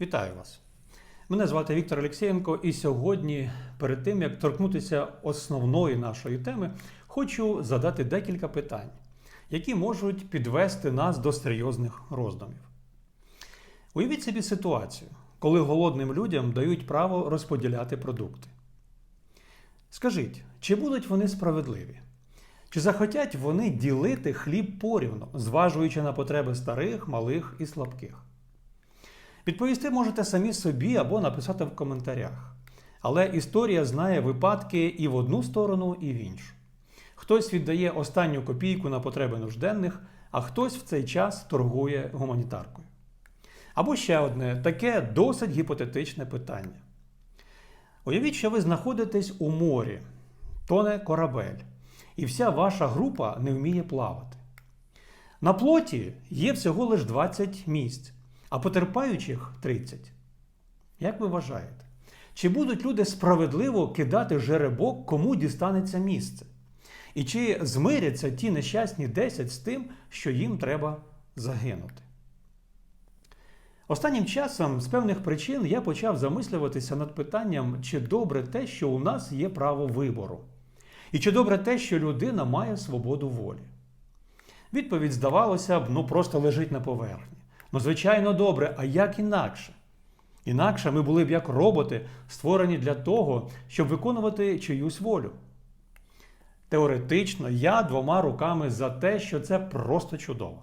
Вітаю вас! Мене звати Віктор Олексєєнко, і сьогодні, перед тим як торкнутися основної нашої теми, хочу задати декілька питань, які можуть підвести нас до серйозних роздумів. Уявіть собі ситуацію, коли голодним людям дають право розподіляти продукти. Скажіть, чи будуть вони справедливі? Чи захотять вони ділити хліб порівну, зважуючи на потреби старих, малих і слабких? Відповісти можете самі собі або написати в коментарях. Але історія знає випадки і в одну сторону, і в іншу. Хтось віддає останню копійку на потреби нужденних, а хтось в цей час торгує гуманітаркою. Або ще одне таке досить гіпотетичне питання. Уявіть, що ви знаходитесь у морі, тоне корабель, і вся ваша група не вміє плавати. На плоті є всього лише 20 місць, а потерпаючих 30. Як ви вважаєте, чи будуть люди справедливо кидати жеребок, кому дістанеться місце? І чи змиряться ті нещасні 10 з тим, що їм треба загинути? Останнім часом з певних причин я почав замислюватися над питанням, чи добре те, що у нас є право вибору, і чи добре те, що людина має свободу волі. Відповідь, здавалося б, ну просто лежить на поверхні. Ну, звичайно, добре, а як інакше? Інакше ми були б як роботи, створені для того, щоб виконувати чиюсь волю. Теоретично, я двома руками за те, що це просто чудово.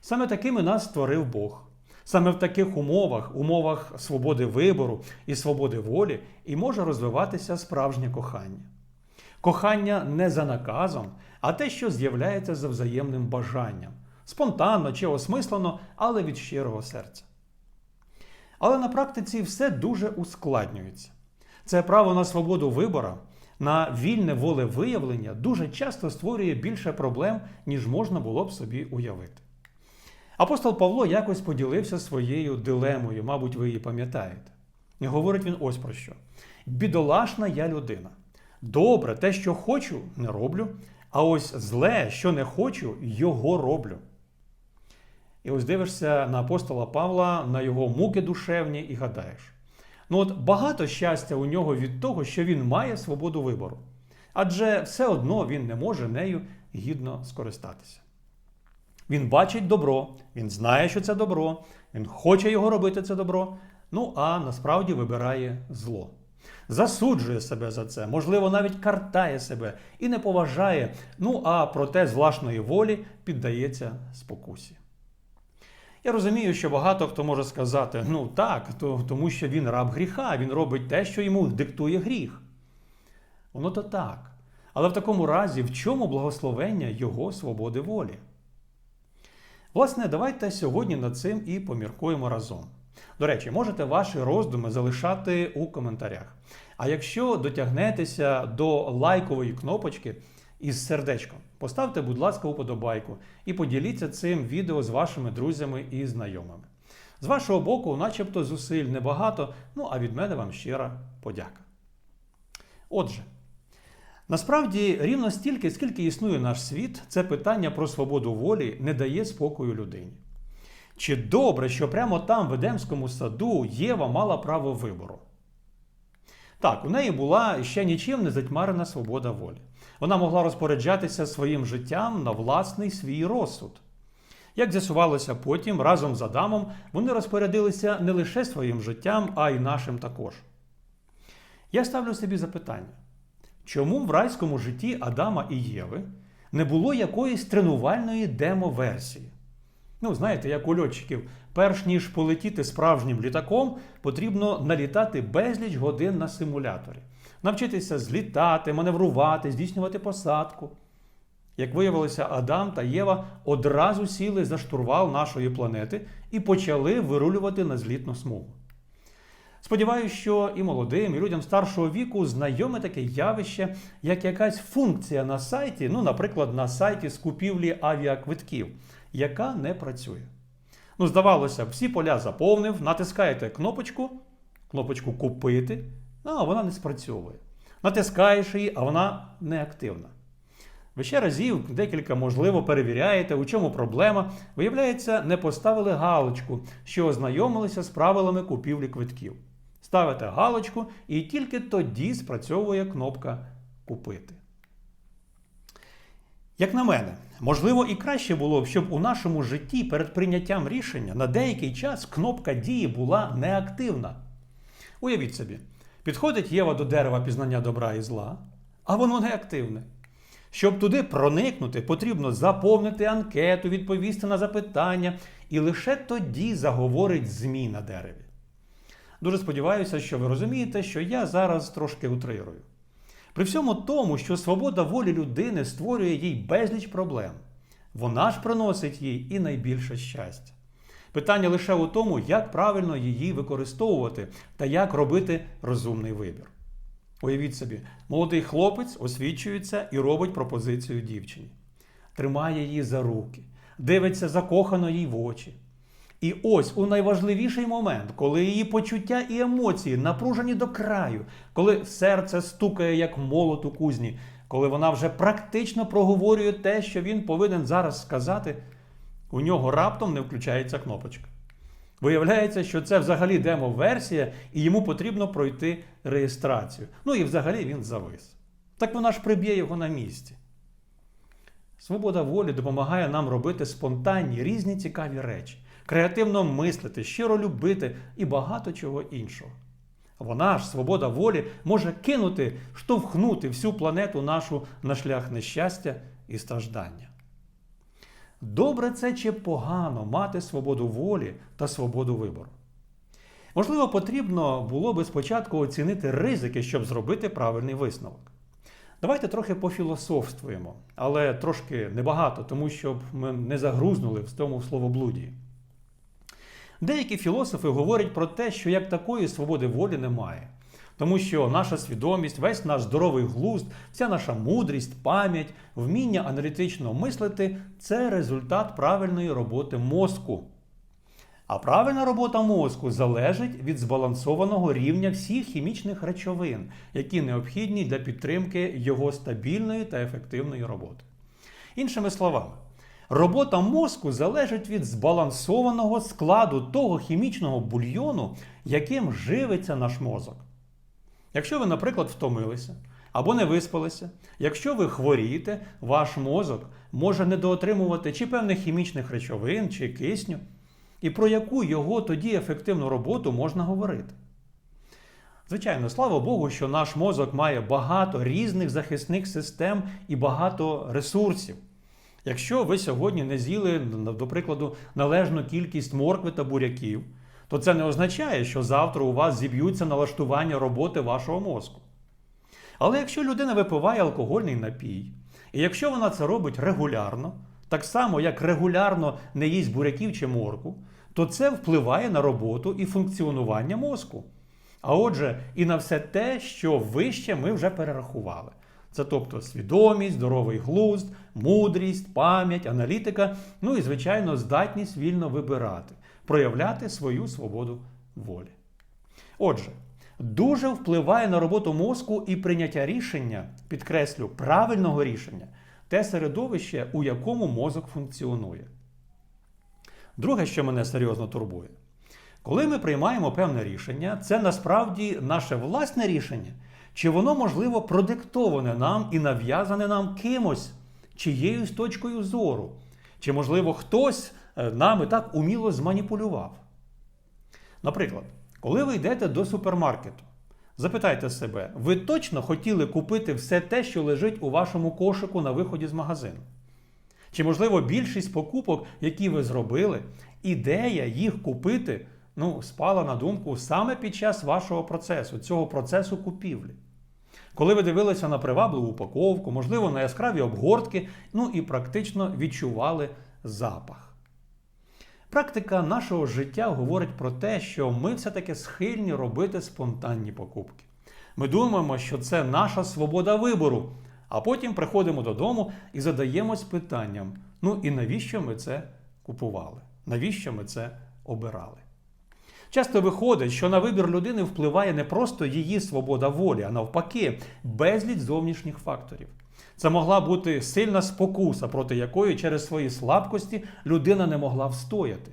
Саме такими нас створив Бог. Саме в таких умовах, умовах свободи вибору і свободи волі, і може розвиватися справжнє кохання. Кохання не за наказом, а те, що з'являється за взаємним бажанням, спонтанно чи осмислено, але від щирого серця. Але на практиці все дуже ускладнюється. Це право на свободу вибору, на вільне волевиявлення дуже часто створює більше проблем, ніж можна було б собі уявити. Апостол Павло якось поділився своєю дилемою, мабуть, ви її пам'ятаєте. І говорить він ось про що: бідолашна я людина. Добре, те, що хочу, не роблю, а ось зле, що не хочу, його роблю. І ось дивишся на апостола Павла, на його муки душевні і гадаєш. Ну от багато щастя у нього від того, що він має свободу вибору. Адже все одно він не може нею гідно скористатися. Він бачить добро, він знає, що це добро, він хоче його робити це добро, ну а насправді вибирає зло. Засуджує себе за це, можливо, навіть картає себе і не поважає, ну а проте з власної волі піддається спокусі. Я розумію, що багато хто може сказати, ну так, то, тому що він раб гріха, він робить те, що йому диктує гріх. Воно то так. Але в такому разі, в чому благословення його свободи волі? Власне, давайте сьогодні над цим і поміркуємо разом. До речі, можете ваші роздуми залишати у коментарях. А якщо дотягнетеся до лайкової кнопочки із сердечком, поставте, будь ласка, уподобайку і поділіться цим відео з вашими друзями і знайомими. З вашого боку, начебто, зусиль небагато, ну а від мене вам щира подяка. Отже. Насправді, рівно стільки, скільки існує наш світ, це питання про свободу волі не дає спокою людині. Чи добре, що прямо там, в Едемському саду, Єва мала право вибору? Так, у неї була ще нічим не затьмарена свобода волі. Вона могла розпоряджатися своїм життям на власний свій розсуд. Як з'ясувалося потім, разом з Адамом вони розпорядилися не лише своїм життям, а й нашим також. Я ставлю собі запитання. Чому в райському житті Адама і Єви не було якоїсь тренувальної демо-версії? Ну, знаєте, як у льотчиків, перш ніж полетіти справжнім літаком, потрібно налітати безліч годин на симуляторі, навчитися злітати, маневрувати, здійснювати посадку. Як виявилося, Адам та Єва одразу сіли за штурвал нашої планети і почали вирулювати на злітну смугу. Сподіваюся, що і молодим, і людям старшого віку знайоме таке явище, як якась функція на сайті, ну, наприклад, на сайті з купівлі авіаквитків, яка не працює. Ну, здавалося, всі поля заповнив, натискаєте кнопочку, кнопочку Купити, а вона не спрацьовує. Натискаєш її, а вона неактивна. Ви ще разів декілька, можливо, перевіряєте, у чому проблема. Виявляється, не поставили галочку, що ознайомилися з правилами купівлі квитків. Ставите галочку, і тільки тоді спрацьовує кнопка Купити. Як на мене, можливо, і краще було б, щоб у нашому житті перед прийняттям рішення на деякий час кнопка дії була неактивна. Уявіть собі, підходить Єва до дерева пізнання добра і зла, а воно неактивне. Щоб туди проникнути, потрібно заповнити анкету, відповісти на запитання, і лише тоді заговорить ЗМІ на дереві. Дуже сподіваюся, що ви розумієте, що я зараз трошки утрирую. При всьому тому, що свобода волі людини створює їй безліч проблем, вона ж приносить їй і найбільше щастя. Питання лише у тому, як правильно її використовувати та як робити розумний вибір. Уявіть собі, молодий хлопець освічується і робить пропозицію дівчині, тримає її за руки, дивиться закохано їй в очі. І ось у найважливіший момент, коли її почуття і емоції напружені до краю, коли серце стукає як молот у кузні, коли вона вже практично проговорює те, що він повинен зараз сказати, у нього раптом не включається кнопочка. Виявляється, що це взагалі демо-версія, і йому потрібно пройти реєстрацію. Ну і взагалі він завис. Так вона ж приб'є його на місці. Свобода волі допомагає нам робити спонтанні різні цікаві речі, креативно мислити, щиро любити і багато чого іншого. Вона ж, свобода волі, може кинути, штовхнути всю планету нашу на шлях нещастя і страждання. Добре це чи погано мати свободу волі та свободу вибору? Можливо, потрібно було би спочатку оцінити ризики, щоб зробити правильний висновок. Давайте трохи пофілософствуємо, але трошки небагато, тому щоб ми не загрузнули в тому словоблудії. Деякі філософи говорять про те, що як такої свободи волі немає. Тому що наша свідомість, весь наш здоровий глузд, вся наша мудрість, пам'ять, вміння аналітично мислити це результат правильної роботи мозку. А правильна робота мозку залежить від збалансованого рівня всіх хімічних речовин, які необхідні для підтримки його стабільної та ефективної роботи. Іншими словами, робота мозку залежить від збалансованого складу того хімічного бульйону, яким живиться наш мозок. Якщо ви, наприклад, втомилися або не виспалися, якщо ви хворієте, ваш мозок може недоотримувати чи певних хімічних речовин, чи кисню, і про яку його тоді ефективну роботу можна говорити. Звичайно, слава Богу, що наш мозок має багато різних захисних систем і багато ресурсів. Якщо ви сьогодні не з'їли, до прикладу, належну кількість моркви та буряків, то це не означає, що завтра у вас зіб'ються налаштування роботи вашого мозку. Але якщо людина випиває алкогольний напій, і якщо вона це робить регулярно, так само як регулярно не їсть буряків чи морку, то це впливає на роботу і функціонування мозку. А отже, і на все те, що вище ми вже перерахували. Це тобто свідомість, здоровий глузд, мудрість, пам'ять, аналітика, ну і, звичайно, здатність вільно вибирати, проявляти свою свободу волі. Отже, дуже впливає на роботу мозку і прийняття рішення, підкреслю, правильного рішення, те середовище, у якому мозок функціонує. Друге, що мене серйозно турбує, коли ми приймаємо певне рішення, це насправді наше власне рішення, чи воно, можливо, продиктоване нам і нав'язане нам кимось, чиєюсь точкою зору, чи, можливо, хтось нами так уміло зманіпулював. Наприклад, коли ви йдете до супермаркету, запитайте себе, ви точно хотіли купити все те, що лежить у вашому кошику на виході з магазину? Чи, можливо, більшість покупок, які ви зробили, ідея їх купити ну, спала на думку саме під час вашого процесу, цього процесу купівлі. Коли ви дивилися на привабливу упаковку, можливо, на яскраві обгортки, ну і практично відчували запах. Практика нашого життя говорить про те, що ми все-таки схильні робити спонтанні покупки. Ми думаємо, що це наша свобода вибору, а потім приходимо додому і задаємось питанням: ну і навіщо ми це купували? Навіщо ми це обирали? Часто виходить, що на вибір людини впливає не просто її свобода волі, а навпаки, безліч зовнішніх факторів. Це могла бути сильна спокуса, проти якої через свої слабкості людина не могла встояти.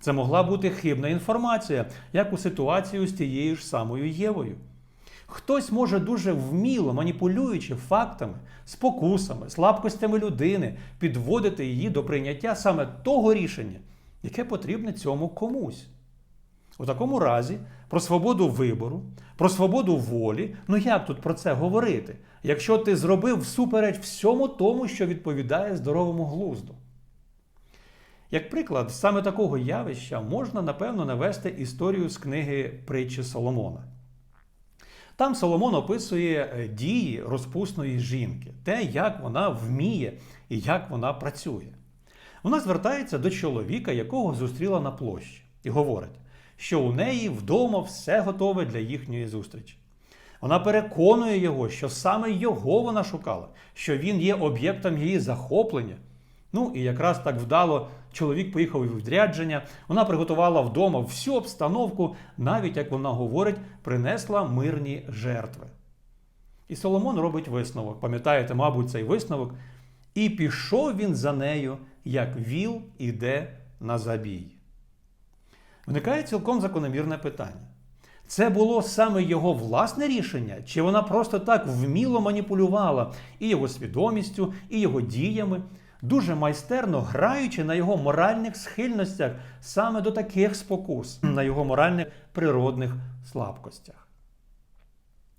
Це могла бути хибна інформація, як у ситуації з тією ж самою Євою. Хтось може дуже вміло, маніпулюючи фактами, спокусами, слабкостями людини, підводити її до прийняття саме того рішення, яке потрібне цьому комусь. У такому разі про свободу вибору, про свободу волі, ну як тут про це говорити, якщо ти зробив всупереч всьому тому, що відповідає здоровому глузду? Як приклад, саме такого явища можна, напевно, навести історію з книги Притчі Соломона. Там Соломон описує е, дії розпусної жінки, те, як вона вміє і як вона працює. Вона звертається до чоловіка, якого зустріла на площі, і говорить, що у неї вдома все готове для їхньої зустрічі. Вона переконує його, що саме його вона шукала, що він є об'єктом її захоплення. Ну і якраз так вдало чоловік поїхав у відрядження. Вона приготувала вдома всю обстановку, навіть як вона говорить, принесла мирні жертви. І Соломон робить висновок. Пам'ятаєте, мабуть, цей висновок. І пішов він за нею, як віл іде на забій. Виникає цілком закономірне питання. Це було саме його власне рішення, чи вона просто так вміло маніпулювала і його свідомістю, і його діями, дуже майстерно граючи на його моральних схильностях саме до таких спокус, на його моральних природних слабкостях.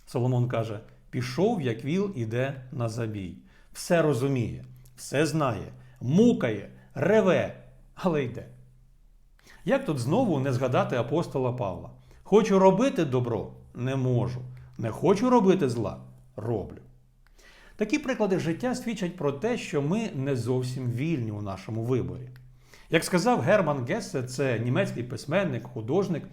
Соломон каже: пішов, як віл іде на забій. Все розуміє, все знає, мукає, реве, але йде. Як тут знову не згадати апостола Павла? Хочу робити добро не можу. Не хочу робити зла роблю. Такі приклади життя свідчать про те, що ми не зовсім вільні у нашому виборі. Як сказав Герман Гессе, це німецький письменник, художник,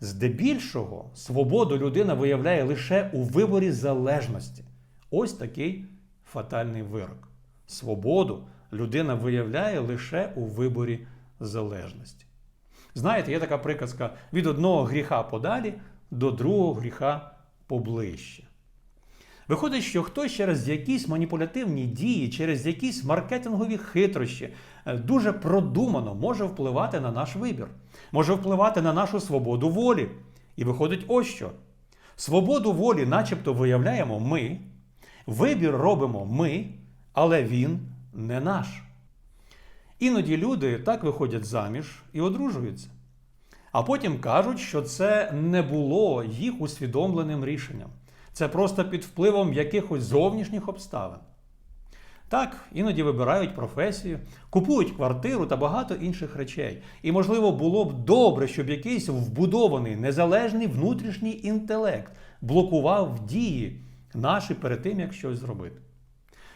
здебільшого свободу людина виявляє лише у виборі залежності. Ось такий фатальний вирок. Свободу людина виявляє лише у виборі залежності. Знаєте, є така приказка від одного гріха подалі до другого гріха поближче. Виходить, що хтось через якісь маніпулятивні дії, через якісь маркетингові хитрощі е, дуже продумано може впливати на наш вибір, може впливати на нашу свободу волі. І виходить ось що. Свободу волі, начебто, виявляємо ми, вибір робимо ми, але він не наш. Іноді люди так виходять заміж і одружуються. А потім кажуть, що це не було їх усвідомленим рішенням. Це просто під впливом якихось зовнішніх обставин. Так, іноді вибирають професію, купують квартиру та багато інших речей. І, можливо, було б добре, щоб якийсь вбудований незалежний внутрішній інтелект блокував дії наші перед тим, як щось зробити.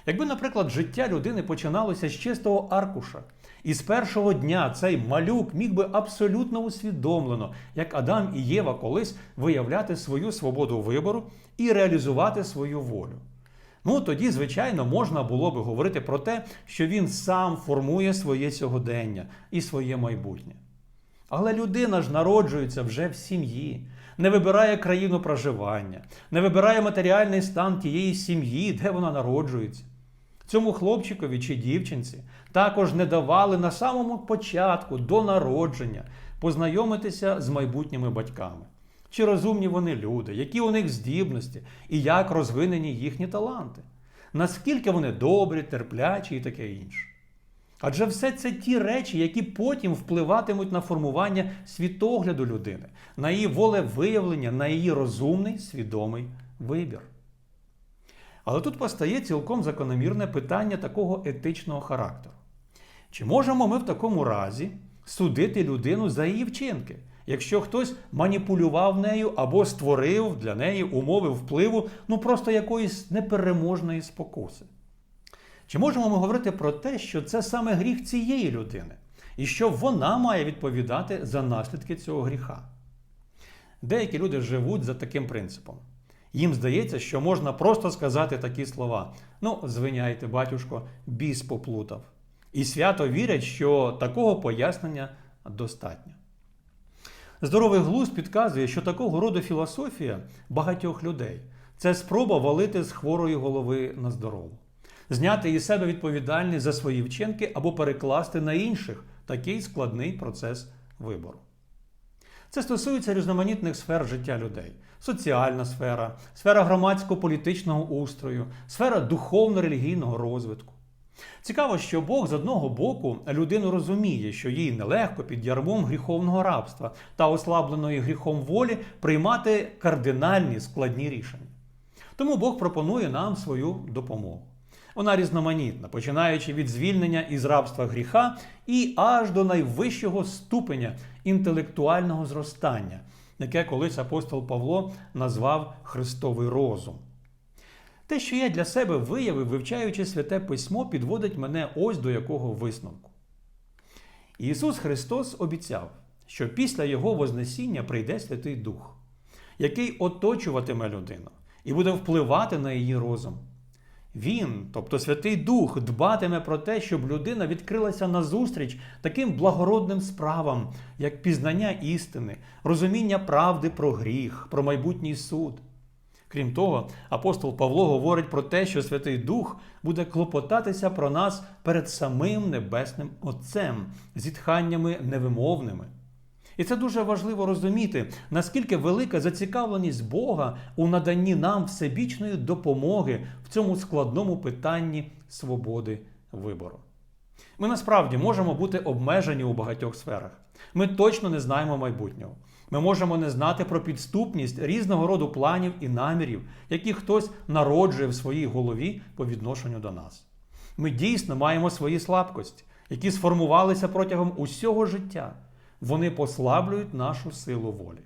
Якби, наприклад, життя людини починалося з чистого аркуша, і з першого дня цей малюк міг би абсолютно усвідомлено, як Адам і Єва колись виявляти свою свободу вибору і реалізувати свою волю. Ну тоді, звичайно, можна було би говорити про те, що він сам формує своє сьогодення і своє майбутнє. Але людина ж народжується вже в сім'ї, не вибирає країну проживання, не вибирає матеріальний стан тієї сім'ї, де вона народжується. Цьому хлопчикові чи дівчинці також не давали на самому початку до народження познайомитися з майбутніми батьками. Чи розумні вони люди, які у них здібності і як розвинені їхні таланти, наскільки вони добрі, терплячі і таке інше. Адже все це ті речі, які потім впливатимуть на формування світогляду людини, на її волевиявлення, на її розумний свідомий вибір. Але тут постає цілком закономірне питання такого етичного характеру. Чи можемо ми в такому разі судити людину за її вчинки, якщо хтось маніпулював нею або створив для неї умови впливу, ну просто якоїсь непереможної спокуси? Чи можемо ми говорити про те, що це саме гріх цієї людини, і що вона має відповідати за наслідки цього гріха? Деякі люди живуть за таким принципом. Їм здається, що можна просто сказати такі слова: ну, звиняйте, батюшко, біс поплутав. І свято вірять, що такого пояснення достатньо. Здоровий глузд підказує, що такого роду філософія багатьох людей це спроба валити з хворої голови на здорову. зняти із себе відповідальність за свої вчинки або перекласти на інших такий складний процес вибору. Це стосується різноманітних сфер життя людей: соціальна сфера, сфера громадсько-політичного устрою, сфера духовно-релігійного розвитку. Цікаво, що Бог з одного боку людину розуміє, що їй нелегко під ярмом гріховного рабства та ослабленої гріхом волі приймати кардинальні складні рішення. Тому Бог пропонує нам свою допомогу. Вона різноманітна, починаючи від звільнення із рабства гріха і аж до найвищого ступеня інтелектуального зростання, яке колись апостол Павло назвав Христовий розум. Те, що я для себе виявив, вивчаючи святе письмо, підводить мене ось до якого висновку. Ісус Христос обіцяв, що після Його Вознесіння прийде Святий Дух, який оточуватиме людину і буде впливати на її розум. Він, тобто Святий Дух, дбатиме про те, щоб людина відкрилася назустріч таким благородним справам, як пізнання істини, розуміння правди про гріх, про майбутній суд. Крім того, апостол Павло говорить про те, що Святий Дух буде клопотатися про нас перед самим Небесним Отцем, зітханнями невимовними. І це дуже важливо розуміти, наскільки велика зацікавленість Бога у наданні нам всебічної допомоги в цьому складному питанні свободи вибору. Ми насправді можемо бути обмежені у багатьох сферах. Ми точно не знаємо майбутнього. Ми можемо не знати про підступність різного роду планів і намірів, які хтось народжує в своїй голові по відношенню до нас. Ми дійсно маємо свої слабкості, які сформувалися протягом усього життя. Вони послаблюють нашу силу волі.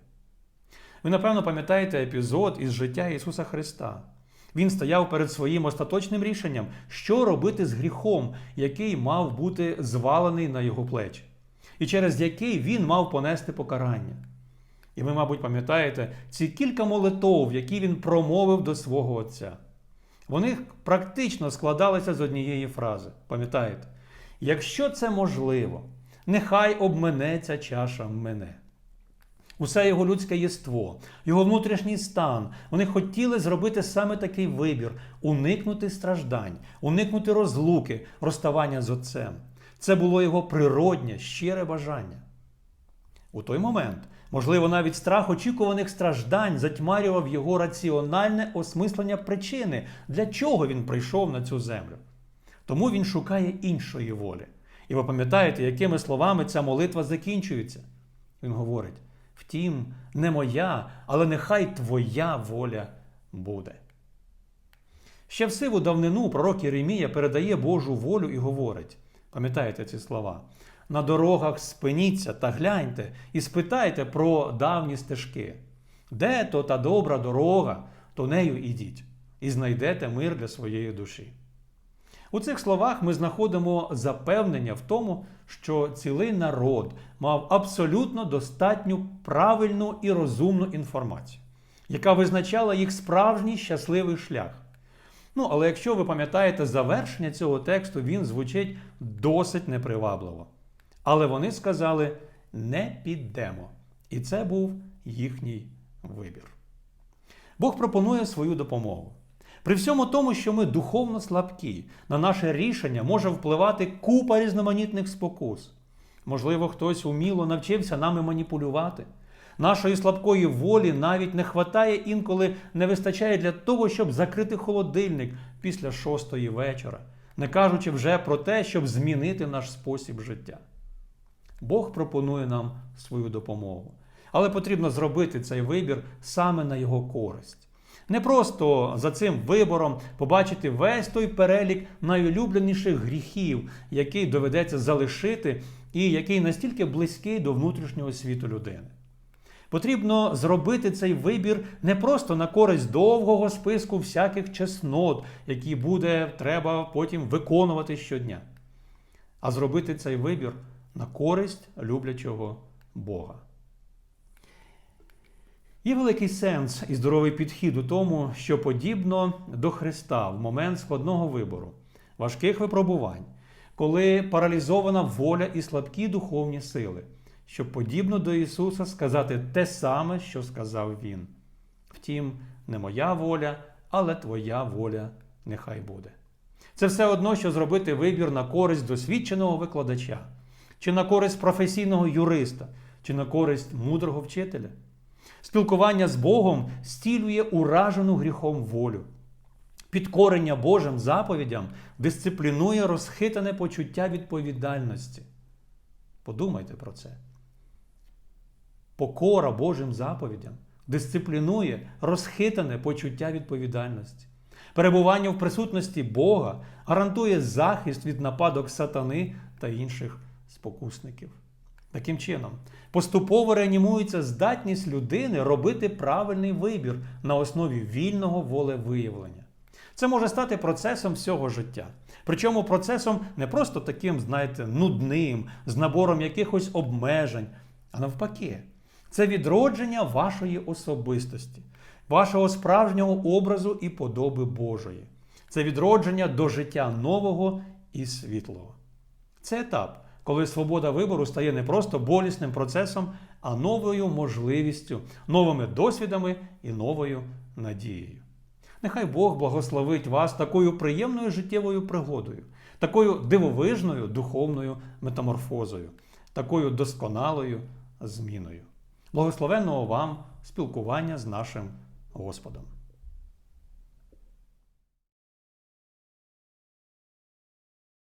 Ви, напевно, пам'ятаєте епізод із життя Ісуса Христа. Він стояв перед своїм остаточним рішенням, що робити з гріхом, який мав бути звалений на його плечі, і через який він мав понести покарання. І ви, мабуть, пам'ятаєте ці кілька молитов, які він промовив до свого Отця. Вони практично складалися з однієї фрази. Пам'ятаєте? Якщо це можливо, нехай обменеться чаша мене. Усе його людське єство, його внутрішній стан. Вони хотіли зробити саме такий вибір уникнути страждань, уникнути розлуки, розставання з отцем. Це було його природнє, щире бажання. У той момент, можливо, навіть страх очікуваних страждань затьмарював його раціональне осмислення причини, для чого він прийшов на цю землю. Тому він шукає іншої волі. І ви пам'ятаєте, якими словами ця молитва закінчується? Він говорить: Втім, не моя, але нехай твоя воля буде. Ще в сиву давнину пророк Єремія передає Божу волю і говорить: пам'ятаєте ці слова? На дорогах спиніться та гляньте і спитайте про давні стежки. Де то та добра дорога, то нею ідіть, і знайдете мир для своєї душі. У цих словах ми знаходимо запевнення в тому, що цілий народ мав абсолютно достатню правильну і розумну інформацію, яка визначала їх справжній щасливий шлях. Ну, але якщо ви пам'ятаєте завершення цього тексту, він звучить досить непривабливо. Але вони сказали: не підемо. І це був їхній вибір. Бог пропонує свою допомогу. При всьому тому, що ми духовно слабкі, на наше рішення може впливати купа різноманітних спокус. Можливо, хтось уміло навчився нами маніпулювати. Нашої слабкої волі навіть не вистачає інколи не вистачає для того, щоб закрити холодильник після шостої вечора, не кажучи вже про те, щоб змінити наш спосіб життя. Бог пропонує нам свою допомогу. Але потрібно зробити цей вибір саме на його користь. Не просто за цим вибором побачити весь той перелік найулюбленіших гріхів, який доведеться залишити, і який настільки близький до внутрішнього світу людини. Потрібно зробити цей вибір не просто на користь довгого списку всяких чеснот, які буде треба потім виконувати щодня, а зробити цей вибір на користь люблячого Бога. Є великий сенс і здоровий підхід у тому, що подібно до Христа в момент складного вибору, важких випробувань, коли паралізована воля і слабкі духовні сили, щоб подібно до Ісуса сказати те саме, що сказав Він. Втім, не моя воля, але Твоя воля нехай буде. Це все одно, що зробити вибір на користь досвідченого викладача, чи на користь професійного юриста, чи на користь мудрого вчителя. Спілкування з Богом стілює уражену гріхом волю. Підкорення Божим заповідям дисциплінує розхитане почуття відповідальності. Подумайте про це. Покора Божим заповідям дисциплінує розхитане почуття відповідальності. Перебування в присутності Бога гарантує захист від нападок сатани та інших спокусників. Таким чином, поступово реанімується здатність людини робити правильний вибір на основі вільного волевиявлення. Це може стати процесом всього життя. Причому процесом не просто таким, знаєте, нудним, з набором якихось обмежень, а навпаки, це відродження вашої особистості, вашого справжнього образу і подоби Божої. Це відродження до життя нового і світлого. Це етап, коли свобода вибору стає не просто болісним процесом, а новою можливістю, новими досвідами і новою надією. Нехай Бог благословить вас такою приємною життєвою пригодою, такою дивовижною духовною метаморфозою, такою досконалою зміною. Благословенного вам спілкування з нашим Господом.